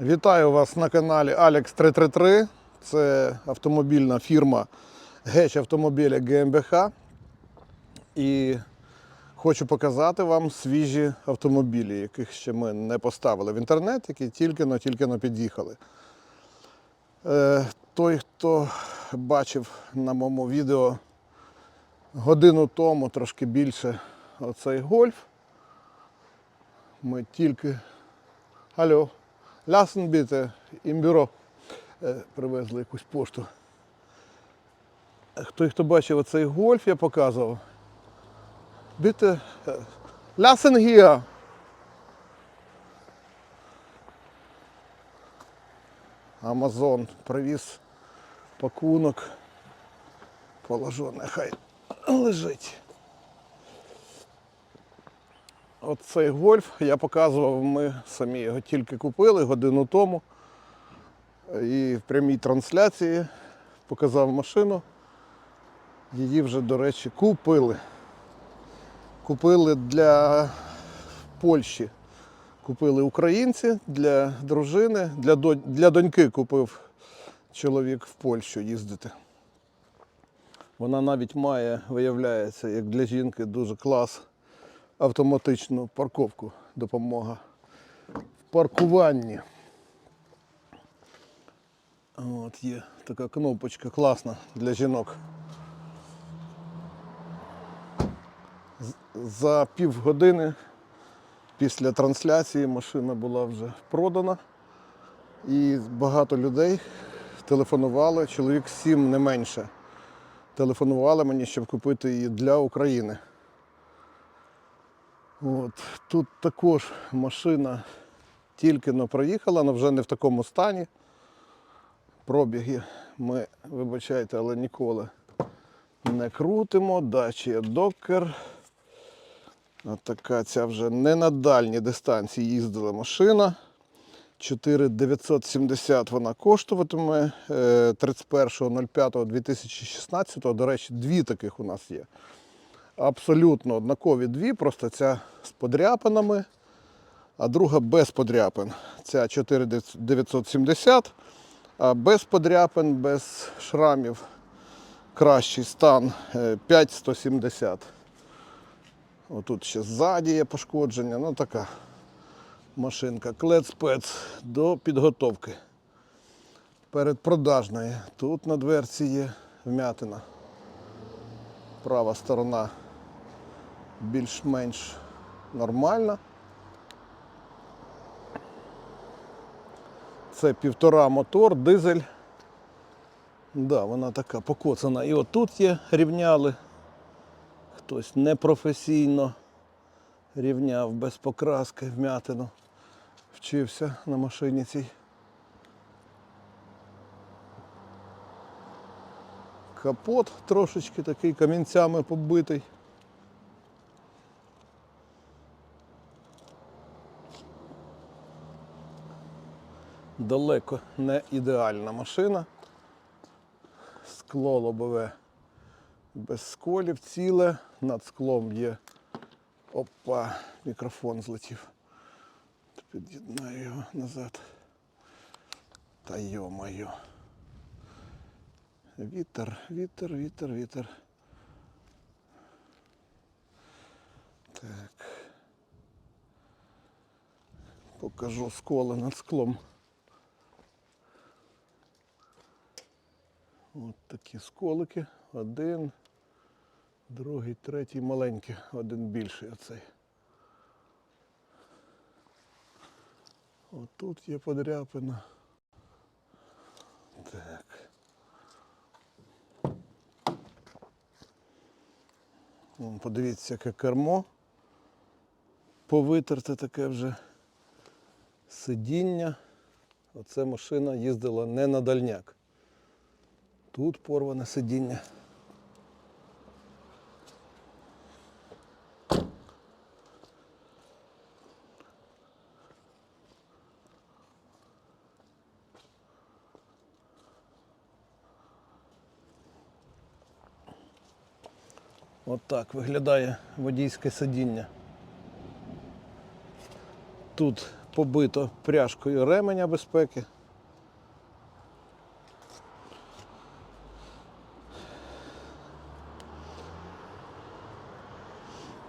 Вітаю вас на каналі Alex 333. Це автомобільна фірма Геч автомобіля ГМБХ. І хочу показати вам свіжі автомобілі, яких ще ми не поставили в інтернет, які тільки-но тільки під'їхали. Е, той, хто бачив на моєму відео годину тому, трошки більше, оцей гольф. Ми тільки. Алло. Lassen bitte im бюро. Е, Привезли якусь пошту. Хто, хто бачив оцей гольф, я показував. Bitte. е, hier. Амазон привіз пакунок. Положу, нехай лежить. Оцей гольф я показував, ми самі його тільки купили годину тому. І в прямій трансляції показав машину. Її вже, до речі, купили. Купили для Польщі. Купили українці для дружини, для, для доньки купив чоловік в Польщу їздити. Вона навіть має, виявляється, як для жінки дуже клас автоматичну парковку, допомога в паркуванні. От є така кнопочка класна для жінок. За півгодини після трансляції машина була вже продана. І багато людей телефонували, чоловік сім не менше. Телефонували мені, щоб купити її для України. От. Тут також машина тільки но проїхала, але вже не в такому стані. Пробіги ми, вибачайте, але ніколи не крутимо. Дача Докер. Така ця вже не на дальній дистанції їздила машина. 4970 вона коштуватиме. Е, 31.05.2016. До речі, дві таких у нас є абсолютно однакові дві, просто ця з подряпинами, а друга без подряпин. Ця 4970, а без подряпин, без шрамів. Кращий стан е, 5170. Отут ще ззаді є пошкодження. Ну така машинка. Клец-пец до підготовки. Передпродажної. Тут на дверці є вмятина. Права сторона більш-менш нормальна. Це півтора мотор, дизель. Да, вона така покоцана. І отут є рівняли. Хтось непрофесійно рівняв без покраски вмятину. Вчився на машині цій. Капот трошечки такий камінцями побитий. Далеко не ідеальна машина. Скло лобове без сколів, ціле. Над склом є. Опа, мікрофон злетів. Під'єднаю його назад. Та йо-моє. Вітер, вітер, вітер, вітер. Так. Покажу сколи над склом. От такі сколики. Один, другий, третій маленький, один більший оцей. Отут є подряпина. Так. Вон, Подивіться, яке кермо. Повитерте таке вже сидіння. Оце машина їздила не на дальняк. Тут порване сидіння. Отак виглядає водійське сидіння. Тут побито пряжкою ременя безпеки.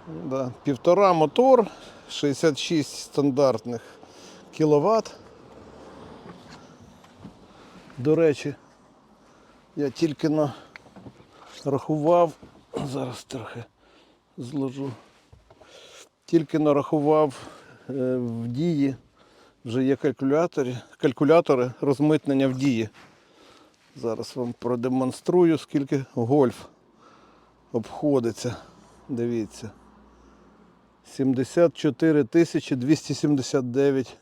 Да, півтора мотор, 66 стандартних кіловат. До речі, я тільки нарахував, зараз трохи зложу, тільки нарахував е, в дії, вже є калькулятори, калькулятори розмитнення в дії. Зараз вам продемонструю, скільки гольф обходиться. Дивіться. 74 тисячі 279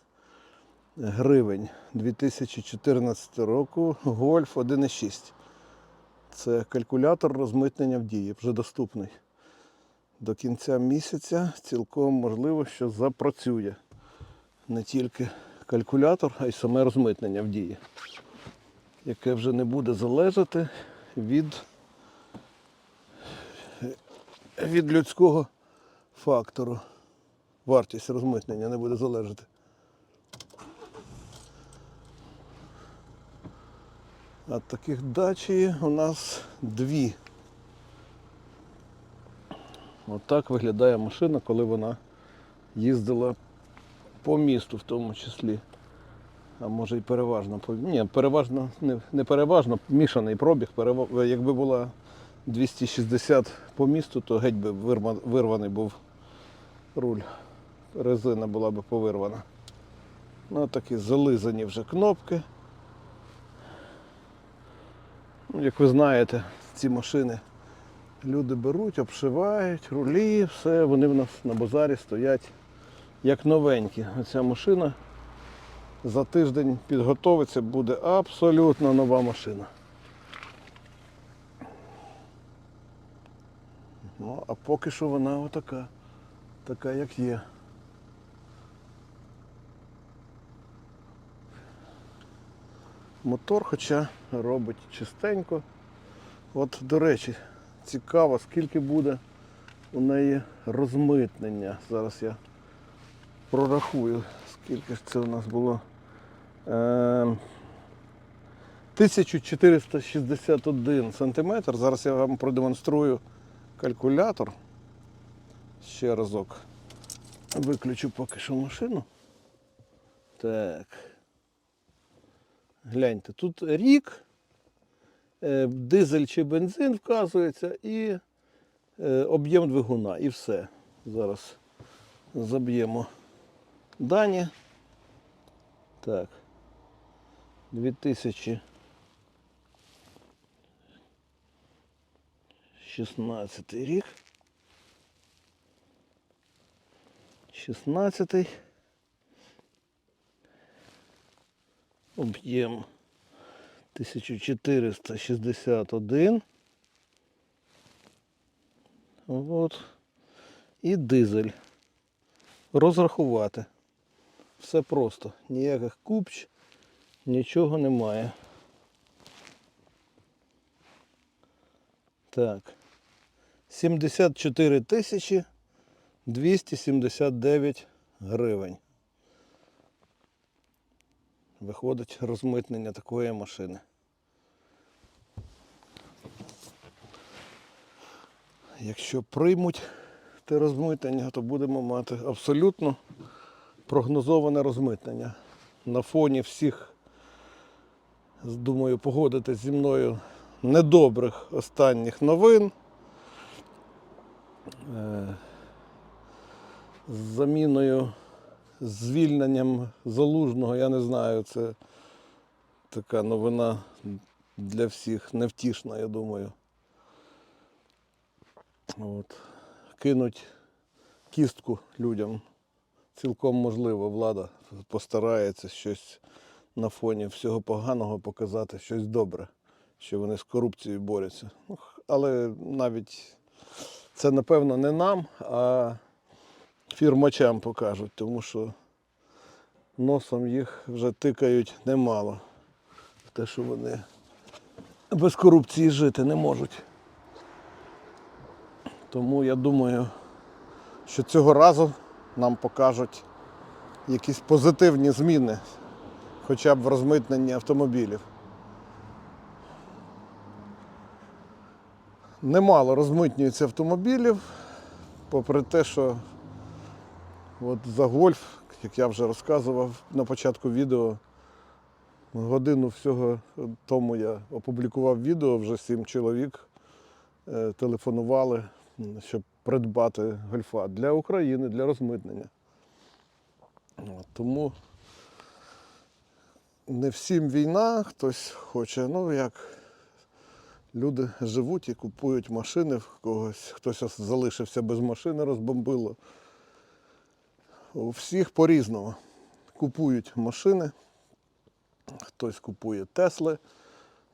гривень 2014 року. Гольф 1,6. Це калькулятор розмитнення в дії, вже доступний. До кінця місяця цілком можливо, що запрацює не тільки калькулятор, а й саме розмитнення в дії, яке вже не буде залежати від, від людського фактору. Вартість розмитнення не буде залежати. А таких дачі у нас дві. Отак виглядає машина, коли вона їздила по місту в тому числі. А може і переважно. Ні, переважно, не, не переважно, мішаний пробіг. Перева- Якби була 260 по місту, то геть би вирваний був руль. Резина була би повирвана. Ну, такі зализані вже кнопки. Ну, як ви знаєте, ці машини люди беруть, обшивають, рулі, все, вони в нас на базарі стоять як новенькі. Оця машина за тиждень підготовиться, буде абсолютно нова машина. Ну, а поки що вона отака, така як є. Мотор, хоча робить чистенько. От, до речі, цікаво, скільки буде у неї розмитнення. Зараз я прорахую, скільки ж це у нас було. Е, 1461 сантиметр. Зараз я вам продемонструю калькулятор. Ще разок. Виключу поки що машину. Так. Гляньте, тут рік, е, дизель чи бензин вказується і е, об'єм двигуна і все. Зараз заб'ємо дані. Так. 2016 рік. 16 об'єм 1461. От. І дизель. Розрахувати. Все просто. Ніяких купч, нічого немає. Так. 74 тисячі 279 гривень. Виходить розмитнення такої машини. Якщо приймуть те розмитнення, то будемо мати абсолютно прогнозоване розмитнення. На фоні всіх, думаю, погодитись зі мною недобрих останніх новин. З заміною, звільненням залужного, я не знаю, це така новина для всіх невтішна, я думаю. От. Кинуть кістку людям. Цілком можливо, влада постарається щось на фоні всього поганого показати, щось добре, що вони з корупцією борються. Ну, Але навіть це, напевно, не нам, а фірмачам покажуть, тому що носом їх вже тикають немало те, що вони без корупції жити не можуть. Тому я думаю, що цього разу нам покажуть якісь позитивні зміни, хоча б в розмитненні автомобілів. Немало розмитнюється автомобілів, попри те, що от за гольф, як я вже розказував на початку відео, годину всього тому я опублікував відео, вже сім чоловік е, телефонували, щоб придбати гольфа для України, для розмитнення. Тому не всім війна, хтось хоче, ну як люди живуть і купують машини, в когось хтось залишився без машини, розбомбило. У всіх по-різному. Купують машини, хтось купує Тесли,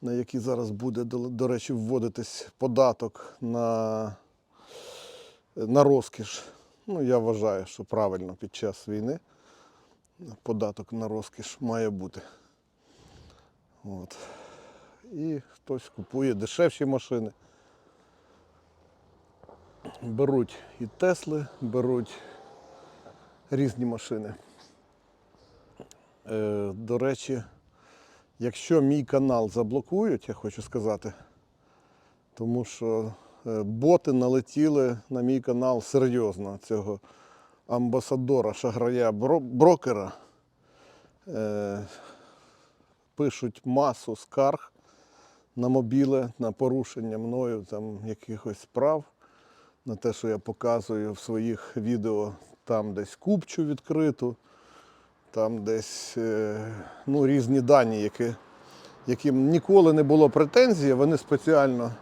на які зараз буде, до, речі, вводитись податок на, на розкіш. Ну, я вважаю, що правильно під час війни податок на розкіш має бути. От. І хтось купує дешевші машини. Беруть і Тесли, беруть різні машини. Е, до речі, якщо мій канал заблокують, я хочу сказати, тому що е, боти налетіли на мій канал серйозно цього амбасадора, шаграя, брокера. Е, пишуть масу скарг на мобіле, на порушення мною там якихось прав, на те, що я показую в своїх відео там десь купчу відкриту, там десь е, ну, різні дані, які, яким ніколи не було претензій, вони спеціально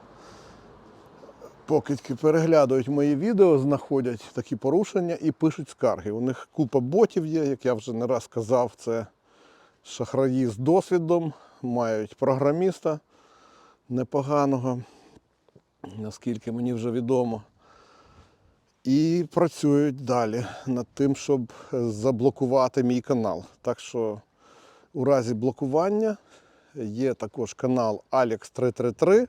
покидьки переглядують мої відео, знаходять такі порушення і пишуть скарги. У них купа ботів є, як я вже не раз казав, це шахраї з досвідом, мають програміста непоганого, наскільки мені вже відомо. І працюють далі над тим, щоб заблокувати мій канал. Так що у разі блокування є також канал Alex333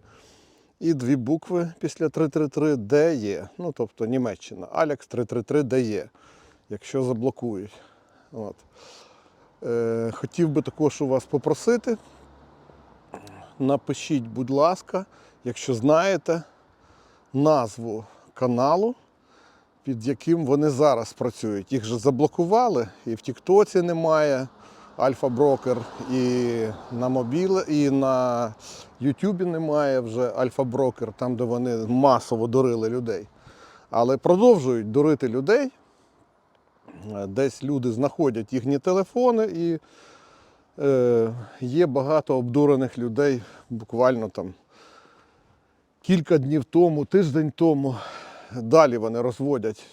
і дві букви після 333 DE. Ну, тобто Німеччина. Alex333 DE, якщо заблокують. От. Е, хотів би також у вас попросити. Напишіть, будь ласка, якщо знаєте назву каналу, під яким вони зараз працюють. Їх же заблокували, і в Тіктоці немає Альфа Брокер, і на мобіле, і на Ютубі немає вже Альфа Брокер, там, де вони масово дурили людей. Але продовжують дурити людей. Десь люди знаходять їхні телефони і е, є багато обдурених людей буквально там кілька днів тому, тиждень тому. Далі вони розводять,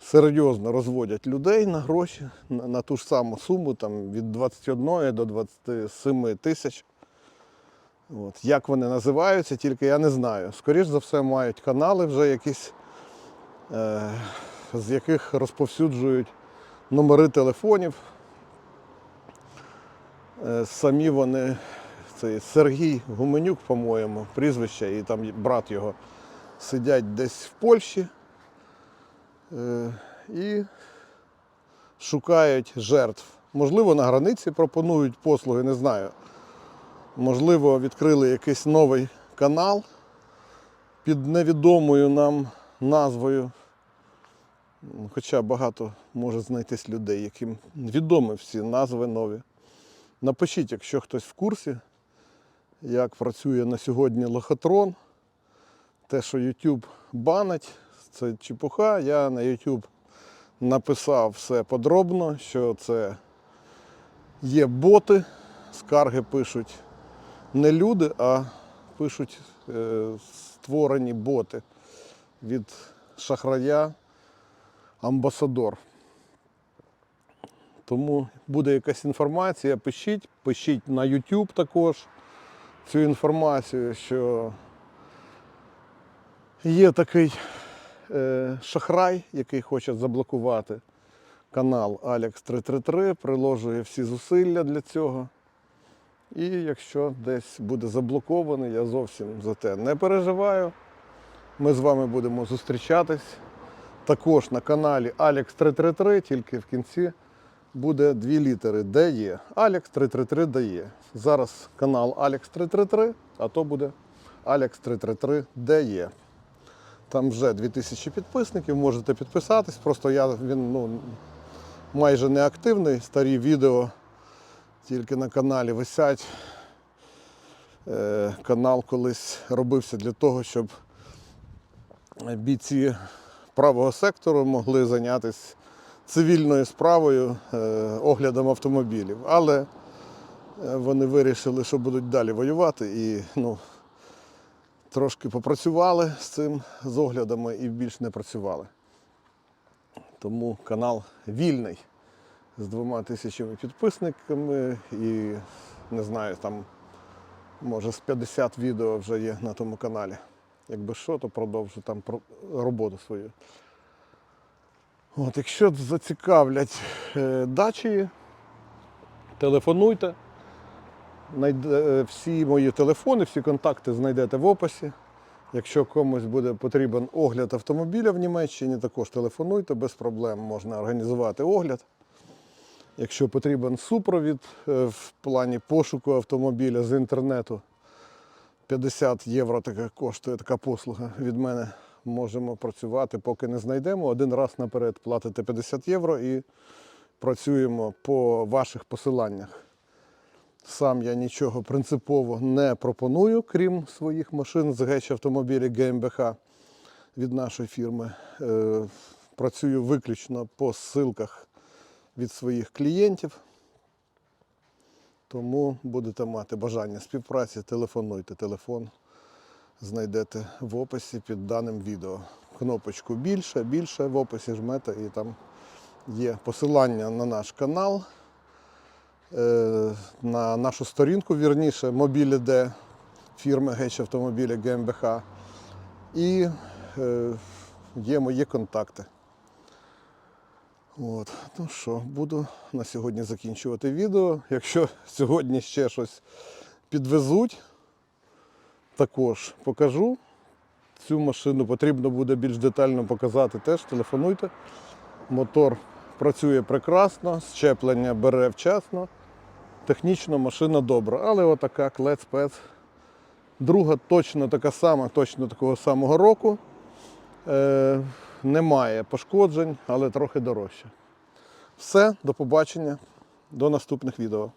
серйозно розводять людей на гроші, на, на ту ж саму суму, там від 21 до 27 тисяч. От. Як вони називаються, тільки я не знаю. Скоріш за все, мають канали вже якісь, е, з яких розповсюджують номери телефонів. Е, самі вони, цей Сергій Гуменюк, по-моєму, прізвище, і там брат його сидять десь в Польщі е, і шукають жертв. Можливо, на границі пропонують послуги, не знаю. Можливо, відкрили якийсь новий канал під невідомою нам назвою. Ну, Хоча багато може знайтись людей, яким відомі всі назви нові. Напишіть, якщо хтось в курсі, як працює на сьогодні лохотрон. Те, що YouTube банить, це чепуха. Я на YouTube написав все подробно, що це є боти, скарги пишуть не люди, а пишуть е, створені боти від шахрая амбасадор. Тому буде якась інформація, пишіть, пишіть на YouTube також цю інформацію, що є такий е, шахрай, який хоче заблокувати канал Alex333, приложує всі зусилля для цього. І якщо десь буде заблокований, я зовсім за те не переживаю. Ми з вами будемо зустрічатись також на каналі Alex333, тільки в кінці буде дві літери DE. Alex 333 DE. Зараз канал Alex 333, а то буде Alex 333 DE. Там вже 2000 підписників, можете підписатись. Просто я він ну, майже не активний. Старі відео тільки на каналі висять. Е, канал колись робився для того, щоб бійці правого сектору могли зайнятися цивільною справою, е, оглядом автомобілів. Але е, вони вирішили, що будуть далі воювати і ну, трошки попрацювали з цим, з оглядами і більш не працювали. Тому канал вільний з двома тисячами підписниками і не знаю, там може з 50 відео вже є на тому каналі. Якби що, то продовжу там роботу свою. От, якщо зацікавлять е, дачі, телефонуйте. Е, всі мої телефони, всі контакти знайдете в описі. Якщо комусь буде потрібен огляд автомобіля в Німеччині, також телефонуйте, без проблем можна організувати огляд. Якщо потрібен супровід е, в плані пошуку автомобіля з інтернету, 50 євро така коштує така послуга від мене. Можемо працювати, поки не знайдемо. Один раз наперед платите 50 євро і працюємо по ваших посиланнях. Сам я нічого принципово не пропоную, крім своїх машин з геч автомобілі ГМБХ від нашої фірми. Е, Працюю виключно по ссылках від своїх клієнтів. Тому будете мати бажання співпраці, телефонуйте. Телефон знайдете в описі під даним відео. Кнопочку більше, більше в описі жмете і там є посилання на наш канал, на нашу сторінку, вірніше, мобілі Д фірми Геч автомобілі ГМБХ. І е, є мої контакти. От. Ну що, буду на сьогодні закінчувати відео. Якщо сьогодні ще щось підвезуть, також покажу. Цю машину потрібно буде більш детально показати. Теж телефонуйте. Мотор працює прекрасно, щеплення бере вчасно. Технічно машина добра, але отака клец-пец. Друга точно така сама, точно такого самого року. Е, немає пошкоджень, але трохи дорожче. Все, до побачення, до наступних відео.